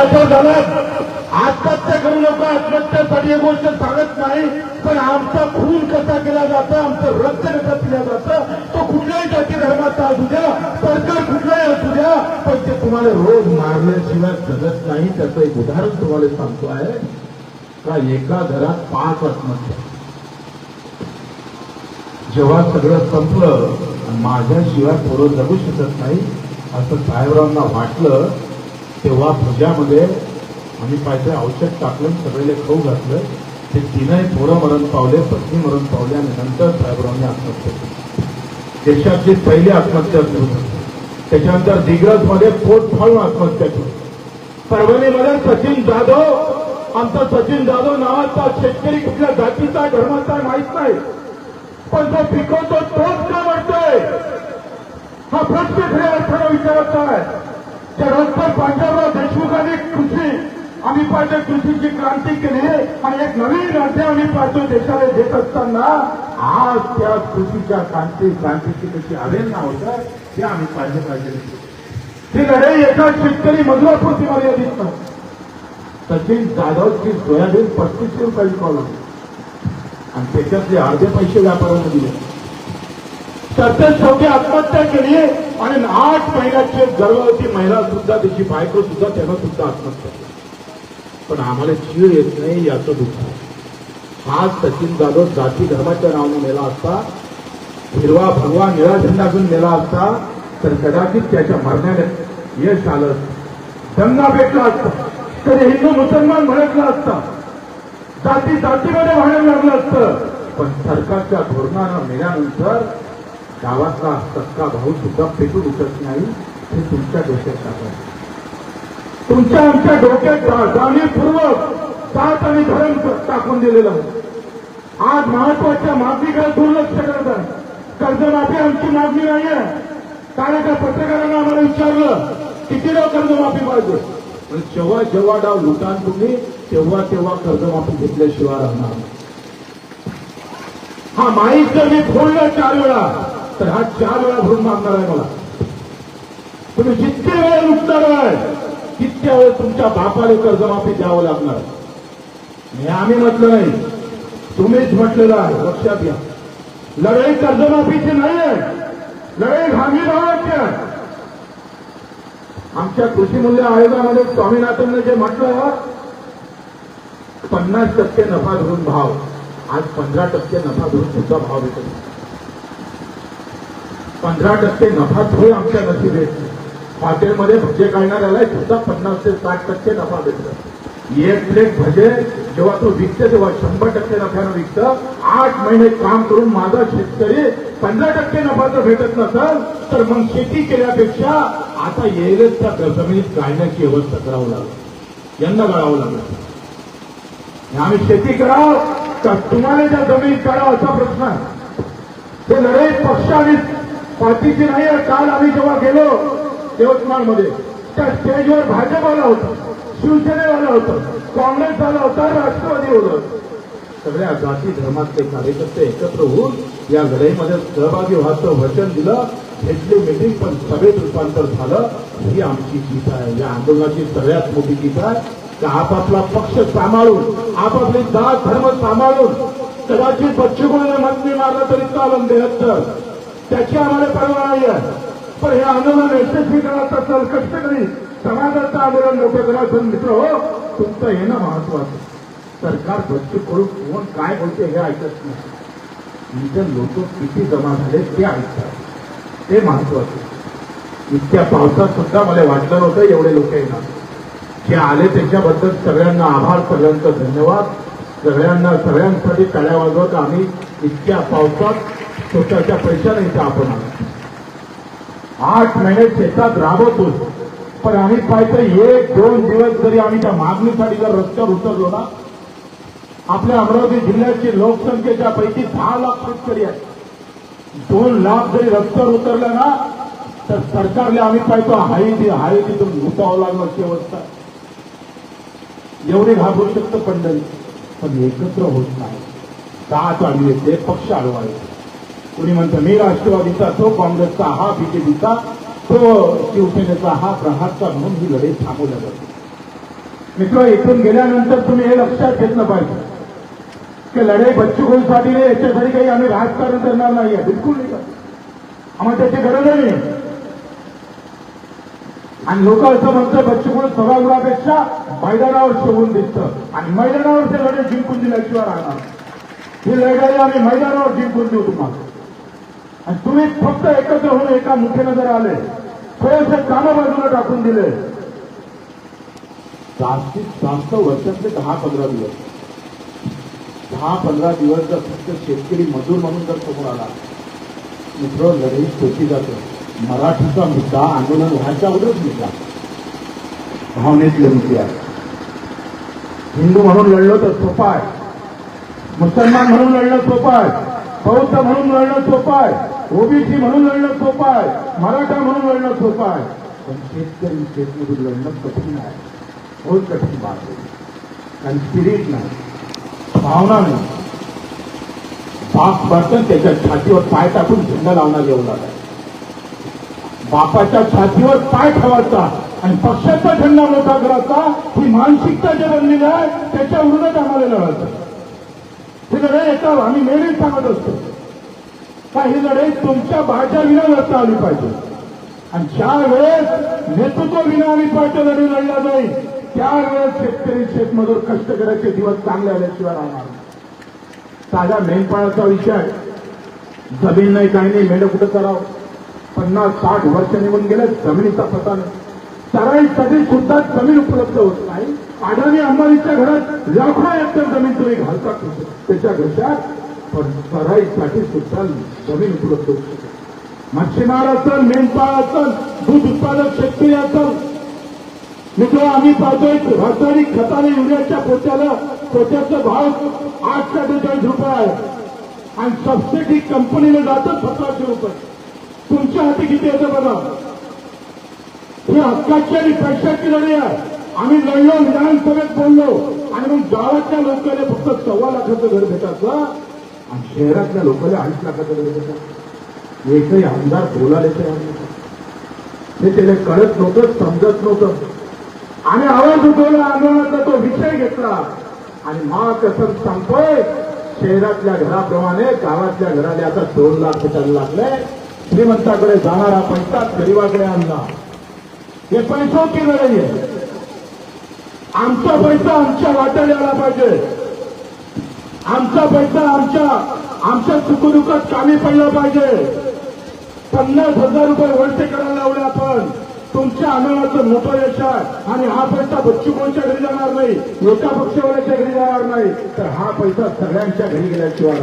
वाचव झालात आत्महत्या करू नका आत्महत्यासाठी ही गोष्ट सांगत नाही पण आमचा खून कसा केला जातो आमचं रक्त कसं पिलं जातं तो कुठल्याही जाती धर्माचा असू द्या सरकार कुठलाही असू द्या पण ते तुम्हाला रोज मारल्याशिवाय जगत नाही त्याचं एक उदाहरण तुम्हाला सांगतो आहे. का एका घरात पाच आत्महत्या. जेव्हा सगळं संपलं माझ्याशिवाय थोडं जगू शकत नाही असं साहेबरावांना वाटलं तेव्हा भुजामध्ये आम्ही पाहिजे औषध टाकलं सगळे खाऊ घातलं. ते तीनही पोरं मरण पावले पत्नी मरण पावले आणि नंतर साहेबरावांनी आत्महत्या केली. देशातली पहिली आत्महत्या सुरू त्याच्यानंतर दिग्रजमध्ये पोट फाळून आत्महत्या केली. परभणीमध्ये सचिन जाधव आमचा सचिन जाधव नावाचा शेतकरी कुठल्या जातीचा धर्माचा माहीत नाही. पण जो पिकवतो तोच का म्हणतोय हा प्रश्न खऱ्या अर्थानं विचारायचा आहे. त्या डॉक्टर पांढरराव देशमुखांनी कृषी. आम्ही पाहिजे कृषीची क्रांती केली आणि एक नवीन राज्य आम्ही पाहतो देशाला देत असताना आज त्या कृषीच्या क्रांती क्रांतीची कशी अवेलना होतं ते आम्ही पाहिजे पाहिजे. ही लढाई एका शेतकरी मजुरापुरती मर्यादित नाही. सचिन जाधवची सोयाबीन पस्तीसशे रुपयाची कॉल होती आणि त्याच्यातले अर्धे पैसे व्यापाऱ्यांना दिले. सत्तर शेवटी आत्महत्या केली आणि आठ महिन्याची एक गर्भवती महिला सुद्धा त्याची बायको सुद्धा त्यानं सुद्धा आत्महत्या केली. पण आम्हाला जीव येत नाही याचं दुःख. आज हा सचिन जाधव जाती धर्माच्या नावाने मेला असता हिरवा भगवा निळा झेंडा घेऊन मेला असता तर कदाचित त्याच्या मरण्याने यश आलं दंगा भेटला असता. तरी हिंदू मुसलमान भडकला असता. जाती जातीमध्ये म्हणायला लागलं असतं. पण सरकारच्या धोरणानं मेल्यानंतर गावातला सक्का भाऊ सुद्धा पेटून उठत नाही हे तुमच्या डोक्यात टाकायचं तुमच्या आमच्या डोक्यात जाणीवपूर्वक सात आणि धरण टाकून दिलेलं आज महत्त्वाच्या मागणीकडे दुर्लक्ष करत आहे. कर्जमाफी आमची मागणी नाही आहे कारण एका पत्रकारानं आम्हाला विचारलं किती लोक कर्जमाफी पाहिजे? पण जेव्हा जेव्हा डाव लुटाल तुम्ही तेव्हा तेव्हा कर्जमाफी घेतल्याशिवाय राहणार हा माहीत जर मी फोडलं चार वेळा तर हा चार वेळा भरून मागणार आहे मला. तुम्ही जितके वेळ लुटणार आहे तितक्या वेळ तुमच्या बापाने कर्जमाफी द्यावं लागणार. हे आम्ही म्हटलं नाही तुम्हीच म्हटलेलं आहे लक्षात घ्या. लढाई कर्जमाफीची नाही आहे लढाई हमी भावाची आहे. आमच्या कृषी मूल्य आयोगामध्ये स्वामीनाथनने जे म्हटलं पन्नास टक्के नफा धरून भाव आज पंधरा टक्के नफा धरून सुद्धा भाव देतो पंधरा टक्के नफा तोही आमच्या नशीब येत हॉटेलमध्ये भजे काढणाऱ्याला सुद्धा पन्नास ते साठ टक्के नफा भेटतो. एक प्लेट भजे जेव्हा तो विकते तेव्हा शंभर टक्के नफ्यानं विकतं. आठ महिने काम करून माझा शेतकरी पंधरा टक्के नफा जर भेटत नसेल तर मग शेती केल्यापेक्षा आता येईलच त्या जमिनीत काढण्याची व्यवस्था करावं लागलं. यांना गळावं लागलं. आम्ही शेती करावं तर तुम्हाला ज्या जमीन काढावं असा प्रश्न आहे. ते लढाई पक्ष आणि पाठीचे नाही काल आम्ही जेव्हा गेलो यवतमाळमध्ये त्या स्टेजवर भाजपवाला होता शिवसेनेवाला होतं काँग्रेस आला होता राष्ट्रवादी होतं. सगळ्या जाती धर्मातले कार्यकर्ते एकत्र होऊन या लढाईमध्ये सहभागी व्हायचं वचन दिलं. घेतली मिटिंग पण सभेत रूपांतर झालं. ही आमची जीत आहे. या आंदोलनाची सगळ्यात मोठी जीत आहे. की आपापला पक्ष सांभाळून आपापली जात धर्म सांभाळून कदाचित पश्चिम मंत्री मारलं तरी चालून बेहत्तर. त्याची आम्हाला परवा नाही आहे. पण हे आंदोलन यशस्वी करायचं असेल कष्टकरी समाजाचं आंदोलन लोक करायचं मित्र हो तुमचं येणं महत्वाचं. सरकार बच्चू करून कोण काय बोलते हे ऐकत नाही. इथं लोक किती जमा झाले ते ऐकतात. ते महत्वाचं. इतक्या पावसात सुद्धा मला वाटलं नव्हतं एवढे लोक येणार. जे आले त्याच्याबद्दल सगळ्यांना आभार सगळ्यांचा धन्यवाद. सगळ्यांना सगळ्यांसाठी टाळ्या वाजवत आम्ही. इतक्या पावसात स्वतःच्या पैशाने इथं आपण आलो. आठ महिने शेतात राबवतो पण आम्ही पाहिजे एक दोन दिवस जरी आम्ही त्या मागणीसाठी जर रस्त्यावर उतरलो ना आपल्या अमरावती जिल्ह्याची लोकसंख्येच्या पैकी दहा लाख शेतकरी आहेत. दोन लाख जरी रस्त्यावर उतरले ना तर सरकारला आम्ही पाहतो हाई ती हाई तिथून घुसावं लागलं अशी अवस्था. एवढे घाबरू शकतं पंढरी. पण एकत्र होत नाही. जात चालू येते पक्ष आडवा येते कुणी म्हणतं मी राष्ट्रवादीचा तो काँग्रेसचा हा बीजेपीचा तो शिवसेनेचा हा प्रहारचा म्हणून ही लढाई थांबवल्या जाते. मित्र इथून गेल्यानंतर तुम्ही हे लक्षात घेतलं पाहिजे की लढाई बच्चू साठी नाही याच्यासाठी काही आम्ही राजकारण करणार नाही आहे. बिलकुल नाही आम्हाला त्याची गरज नाही आणि लोक असं म्हणतं बच्चू कडू सभागृहापेक्षा मैदानावर शोभून दिसतं. आणि मैदानावर ते लढाई जिंकून दिल्याशिवाय राहणार ही लढाई आम्ही मैदानावर जिंकून देऊ तुम्हाला. आणि तुम्ही फक्त एकत्र होऊन एका मुठीनं जर आले. थोडेसे कामं बाजूला टाकून दिले. जास्तीत जास्त वर्षातले दहा पंधरा दिवस. दहा पंधरा दिवस जर फक्त शेतकरी मजूर म्हणून जर समोर आला. मित्र लढाई सोपी जाते. मराठीचा मुद्दा आंदोलन व्हायच्या अगोदरच मुद्दा. भावनेतले मुद्दे आहे हिंदू म्हणून लढलो तर सोपा आहे. मुसलमान म्हणून लढणं सोपं आहे. बौद्ध म्हणून लढणं सोपं आहे. ओबीसी म्हणून लढणं सोपं आहे. मराठा म्हणून लढणं सोपं आहे. पण शेतकरी शेतमधून लढणं कठीण आहे. बहुत कठीण बात आहे. कारण स्पिरिट नाही. भावना नाही. बाप बर्तन त्याच्या छातीवर पाय टाकून झेंडा लावणार एवढा आहे. बापाच्या छातीवर पाय ठेवायचा आणि पक्षाचा झेंडा मोठा करायचा ही मानसिकता जे बनलेली आहे त्याच्या विरोधात आम्हाला लढायचं हे लढाई येतात आम्ही नेहमीच सांगत असतो. का ही लढाई तुमच्या भाषा विना लढता आली पाहिजे. आणि ज्या वेळेस नेतृत्व विना आम्ही पाहिजे लढाई लढला जाईल त्यावेळेस शेतकरी शेतमजूर कष्ट करायचे दिवस चांगले आल्याशिवाय राहणार साधा मेंढपाळाचा विषय जमीन नाही काही नाही मेंढ कुठं करावं पन्नास साठ वर्ष निघून गेले जमिनीचा पता नाही. चराईसाठी सुद्धा जमीन उपलब्ध होत नाही. अडाणी अंबानीच्या घरात लाखो एकर जमीन तुम्ही घालता. त्याच्या घशात पण सुद्धा जमीन उपलब्ध होऊ शकते मच्छीमार असेल मेंढपाळ असेल दूध उत्पादक शेतकरी असेल मित्र आम्ही पाहतोय रासायनिक खताने युरियाच्या पोत्याला पोत्याचा भाव आठ बेचाळीस रुपये आहे. आणि सबसिडी कंपनीला जातं सतराशे रुपये. तुमच्या हाती किती येतं बघा? ही हक्काची आणि पैशाची लढाई आहे. आम्ही लढलो विधानसभेत बोललो. आणि मग गावातल्या लोकांना फक्त सव्वा लाखाचं घर भेटायचं. शहरातल्या लोकांना अडीच लाखाचं घर होता एकही आमदार बोलायला तयार नव्हता. हे त्याला कळत नव्हतं समजत नव्हतं. आणि आवाज उठवला आंदोलनाचा तो विषय घेतला. आणि मा कसं सांगतोय शहरातल्या घराप्रमाणे गावातल्या घराने आता दोन लाख रुपयाला लागले. श्रीमंताकडे जाणारा पैसा गरीबाकडे आणला. हे पैसा केलं नाही आमचा पैसा आमच्या वाट्याला आला पाहिजे. आमचा पैसा आमच्या आमच्या सुखदुःखात कामी पडला पाहिजे. पन्नास हजार रुपये वर्ष करायला लावले आपण. तुमच्या आंदोलनाचं मोठं यश आहे. आणि हा पैसा बच्चू कोणच्या घरी जाणार नाही एका पक्षवाल्याच्या घरी जाणार नाही. तर हा पैसा सगळ्यांच्या घरी गेल्याशिवाय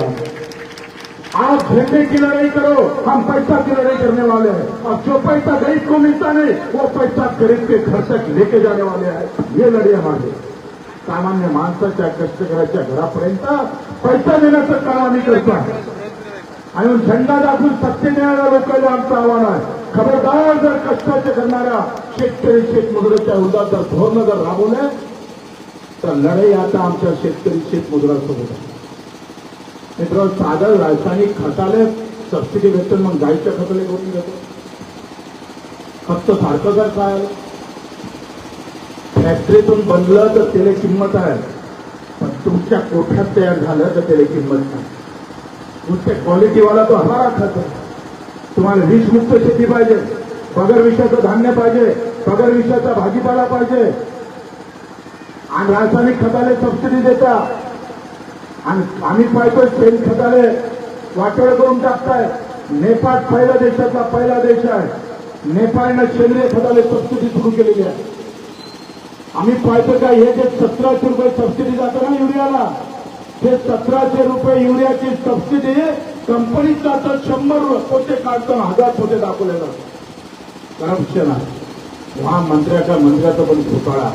आज झंडे किनारे करो हम पैसा किनारे करणे करने वाले हैं. और जो पैसा गरीब को मिलता नहीं वो पैसा गरीब के घर तक लेके जाने वाले हैं. ये लड़े हमारे सामान्य माणसाच्या कष्टकऱ्याच्या घरापर्यंत पैसा देण्याचं काम आम्ही करतो. आणि मग झेंडा दाखवून सत्य देणाऱ्या लोकांना आमचं आव्हान आहे. खबरदार जर कष्टाचे करणाऱ्या शेतकरी शेतमजुराच्या विरोधात जर धोरणं जर राबवले तर लढाई आता आमच्या शेतकरी शेतमजुरासोबत आहे. मित्र साधं रासायनिक खताले सबसिडी भेटतो मग गायीच्या खताले करून घेतो फक्त सारखं जर काय फॅक्टरीतून बनलं तर त्याला किंमत आहे. पण तुमच्या कोठ्यात तयार झालं तर त्याला किंमत नाही. तुमच्या क्वालिटीवाला तो हमारा खत. तुम्हाला विषमुक्त शेती पाहिजे. पगार विषयाचं धान्य पाहिजे. पगार विषयाचा भाजीपाला पाहिजे. आणि रासायनिक खताले सबसिडी देता. आणि आम्ही पाहतोय शेण खताले वाटोळ करून टाकताय. नेपाळ पहिला देशातला पहिला देश आहे. नेपाळनं सेंद्रिय खताले सबसिडी सुरू केलेली आहे. आम्ही पाहतो का हे जे सतराशे रुपये सबसिडी जातं ना युरियाला? ते सतराशे रुपये युरियाची सबसिडी कंपनीत जातात शंभर पोते काढतो हजार पोते दाखवले जातात. करप्शन आहे महामंत्र्याच्या मंत्र्याचा पण घोटाळा.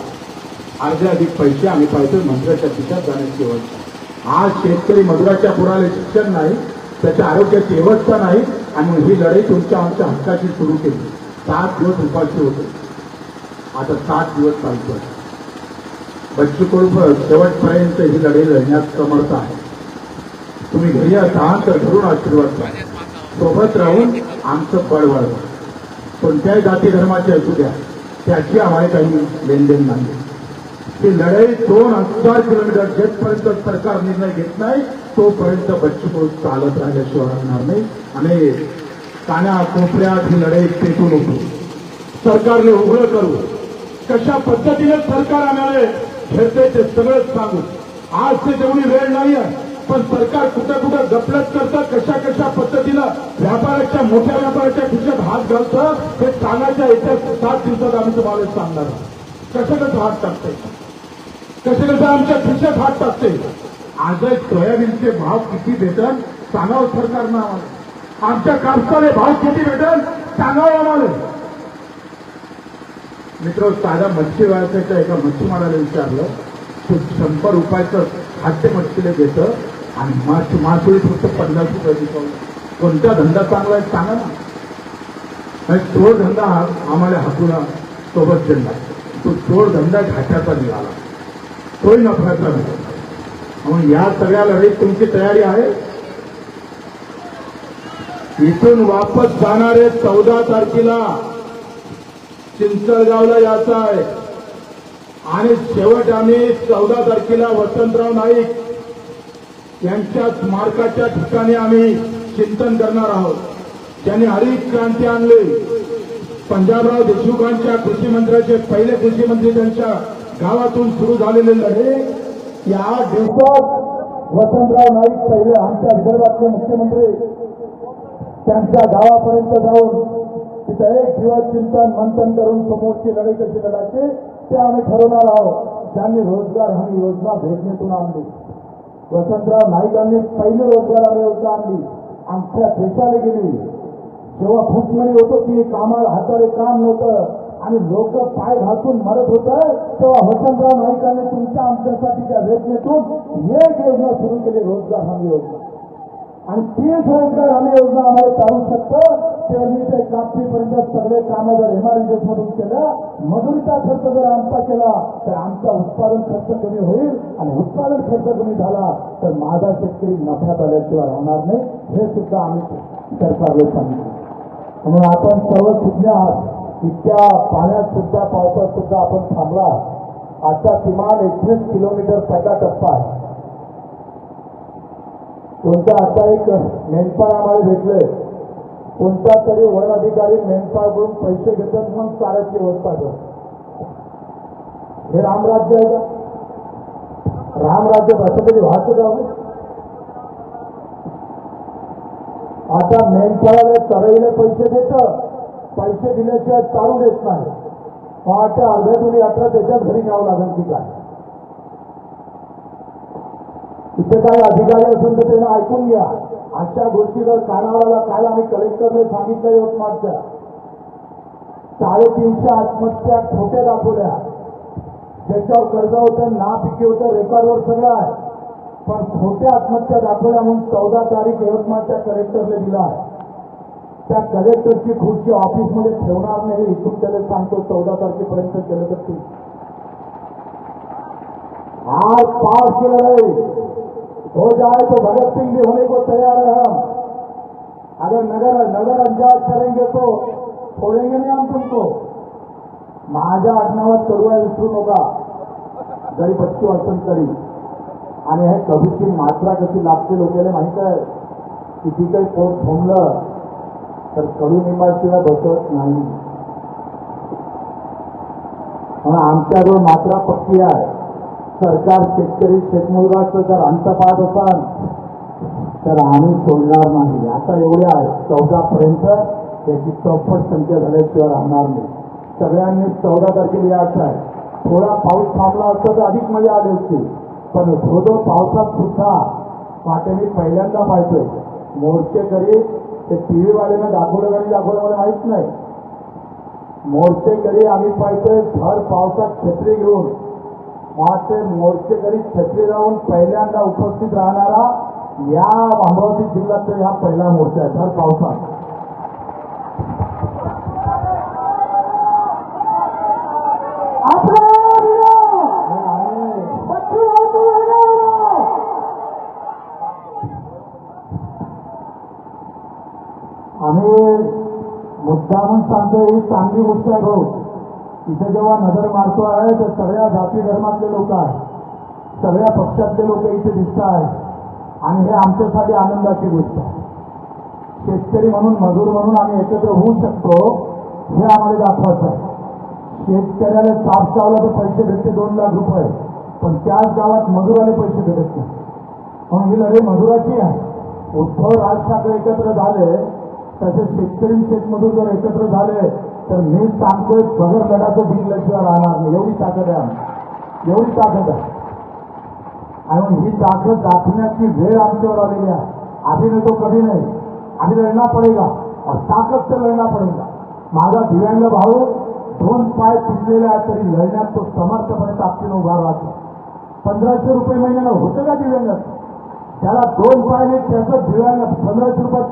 अर्धे अधिक पैसे आम्ही पाहिजे मंत्र्याच्या खिशात जाण्याची व्यवस्था. आज शेतकरी मजुराच्या पुराले शिक्षण नाही त्याच्या आरोग्याची व्यवस्था नाही आणि ही लढाई तुमच्या आमच्या हक्काची सुरू केली. सात दिवस उपाशी होते. आता सात दिवस चालतोय बच्चू शेवटपर्यंत ही लढाई लढण्यास समर्थ आहे. तुम्ही घरी असाल तर घरून आशीर्वाद द्या सोबत राहून आमचं बळ वाढवा. कोणत्याही जाती धर्माचे असू द्या त्याची आम्हाला काही लेनदेन नाही. ही लढाई दोन हजार किलोमीटर जेथपर्यंत सरकार निर्णय घेत नाही तोपर्यंत बच्चू चालत राहिल्याशिवाय राहणार नाही. आणि कान्या कोपऱ्यात ही लढाई पेटून उठू सरकारने उघडं करू. कशा पद्धतीने सरकार आम्हाला घेते ते सगळंच सांगू. आज ते तेवढी वेळ नाही आहे पण सरकार कुठं कुठं गपलत करतं कशा कशा पद्धतीनं व्यापाऱ्याच्या मोठ्या व्यापाऱ्याच्या खिशात हात घालतं हे सांगायच्या येत्या सात दिवसात आम्ही तुम्हाला सांगणार कसं कसं हात टाकते? कसे कसं आमच्या खिशात हात टाकते? आज सोयाबीनचे भाव किती भेटल सांगावं सरकारनं आम्हाला. आमच्या कापसाने भाव किती भेटल सांगावं आम्हाला. मित्र साधा मच्छी व्यवसायाच्या एका मच्छीमाराला विचारलं तो शंभर रुपयाचं खाद्य मच्छीला देतं आणि मास मासोळी फक्त पन्नास रुपये विकवलं कोणता धंदा चांगला आहे सांगा ना. आणि तो धंदा आम्हाला हातूला सोबत दिला तो चोर धंदा घाट्याचा निघाला. तोही नफ्याचा निघाला म्हणून या सगळ्या लढाईत तुमची तयारी आहे? इथून वापस जाणारे चौदा तारखेला चिंचळगावला यायचं आहे. आणि शेवट आम्ही चौदा तारखेला वसंतराव नाईक यांच्या स्मारकाच्या ठिकाणी आम्ही चिंतन करणार आहोत. त्यांनी हरित क्रांती आणली. पंजाबराव देशमुखांच्या कृषी मंत्र्याचे पहिले कृषी मंत्री त्यांच्या गावातून सुरू झालेले लढे या दिवसात वसंतराव नाईक पहिले आमच्या विदर्भातले मुख्यमंत्री त्यांच्या गावापर्यंत जाऊन की दरेक दिवस चिंतन मंथन करून समोरची लढाई कशी लढायची ते आम्ही ठरवणार आहोत. त्यांनी रोजगार हमी योजना भेटणीतून आणली. वसंतराव नाईकांनी पहिली रोजगार हमी योजना आणली. आमच्या देशाला गेली. जेव्हा फुटमणी होतो की कामाला हाताने काम नव्हतं आणि लोक पाय घासून मरत होत तेव्हा वसंतराव नाईकांनी तुमच्या आमच्यासाठी त्या वेदनेतून एक योजना सुरू केली रोजगार हमी योजना. आणि तीच रोजगार हमी योजना आम्हाला चालू शकतं. पेरणी ते कापणीपर्यंत सगळे कामं जर एमआरडीएस मधून केलं मजुरीचा खर्च जर आमचा केला तर आमचा उत्पादन खर्च कमी होईल आणि उत्पादन खर्च कमी झाला तर माझा शेतकरी नफ्यात आल्याशिवाय राहणार नाही. हे सुद्धा आम्ही सरकारला सांगितलं. म्हणून आपण सर्व सुज्ञ आहात इतक्या पाण्यात सुद्धा पावसात सुद्धा आपण थांबला. आता किमान एकवीस किलोमीटर पहिला टप्पा आहे. कोणता आता एक मेंढपाळ आम्हाला भेटलंय? कोणता तरी वन अधिकारी मेंढपाळकडून पैसे घेतात म्हणून चाऱ्याची व्यवस्था करतो हे रामराज्य आहे का? रामराज्य असं कधी व्हायचं का हो? आता मेंढपाळाला चरईला पैसे देतं पैसे दिल्याशिवाय चालू देत नाही. पहाटे अर्ध्या दोन्ही अठरा त्याच्यात घरी न्यावं लागेल की काय? तिथे काही अधिकारी असेल तर त्यांना ऐकून घ्या. अशा गोष्टी जर कानावाला काल आम्ही कलेक्टरने सांगितलं यवतमाळच्या. साडेतीनशे आत्महत्या खोट्या दाखवल्या. ज्याच्यावर कर्ज होतं ना पिके होतं रेकॉर्डवर सगळं आहे. पण खोट्या आत्महत्या दाखवल्या म्हणून चौदा तारीख यवतमाळच्या कलेक्टरने दिला आहे. त्या कलेक्टरची खुर्ची ऑफिसमध्ये ठेवणार नाही हे इथून त्याला सांगतो चौदा तारखेपर्यंत केलं तर ठीक. आज पास केलं लड़ाई हो जाए तो भगत सिंह भी होने को तैयार है हम। अगर नगर नगर अंदाज करेंगे तो छोड़ेंगे नहीं हम तुमको। माझ्या आडनावात करूया विसरू नका जरी बच्चू अडचण तरी आणि हे कवीची मात्रा कशी लागते लोकांना माहीत आहे किती काही पोट थोंबलं तर कडू निंबाशिवाय बसत नाही म्हणून आमच्याजवळ मात्रा पक्की आहे सरकार शेतकरी शेतमुलगाचं जर अंत पाहत असाल तर आम्ही सोडणार नाही. आता एवढ्या चौदापर्यंत त्याची चौपट संख्या झाल्याशिवाय राहणार नाही. सगळ्यांनी चौदा तारखेला यायचं आहे. थोडा पाऊस थांबला असता तर अधिक मजा आली असती. पण थोडं पावसात सुद्धा वाटे मी पहिल्यांदा पाहतोय. मोर्चेकरी ते टी व्हीवाल्यानं दाखवलं नाही दाखवलं मला माहीत नाही. मोर्चेकरी आम्ही पाहतोय भर पावसात छत्री घेऊन ते मोर्चेकरी छत्री लावून पहिल्यांदा उपस्थित राहणारा या अमरावती जिल्ह्यात हा पहिला मोर्चा आहे. भर पावसात आम्ही मुद्दामून सांगतो ही चांगली गोष्ट आहे भाऊ. इथे जेव्हा नजर मारतो आहे तर सगळ्या जाती धर्मातले लोक आहेत. सगळ्या पक्षातले लोक इथे दिसत आहेत. आणि हे आमच्यासाठी आनंदाची गोष्ट आहे. शेतकरी म्हणून मजूर म्हणून आम्ही एकत्र होऊ शकतो हे आम्हाला दाखवायचं आहे. शेतकऱ्याला साफ चावला तर पैसे भेटते दोन लाख रुपये. पण त्याच गावात मजुराला पैसे भेटत नाही. म्हणून ही मजुराची आहे. उद्धव राज ठाकरे एकत्र झाले. तसे शेतकरी शेतमजूर जर एकत्र झाले तर मी सांगतोय बगर लढाचं दिल्याशिवाय राहणार नाही. एवढी ताकद आहे एवढी ताकद आहे. आणि ही ताकद दाखवण्याची वेळ आमच्यावर आलेली आहे. अभी नाही तो कधी नाही. अभी लढना पडेगा. ताकद तर लढना पडेगा. माझा दिव्यांग भाऊ दोन पाय तुटलेले आहेत तरी लढण्यात तो समर्थपणे ताकदीने उभा राहतो. पंधराशे रुपये महिन्याला होतं का दिव्यांगाचं त्याला दोन पाय नाही त्याचं दिव्यांग पंधराशे रुपयात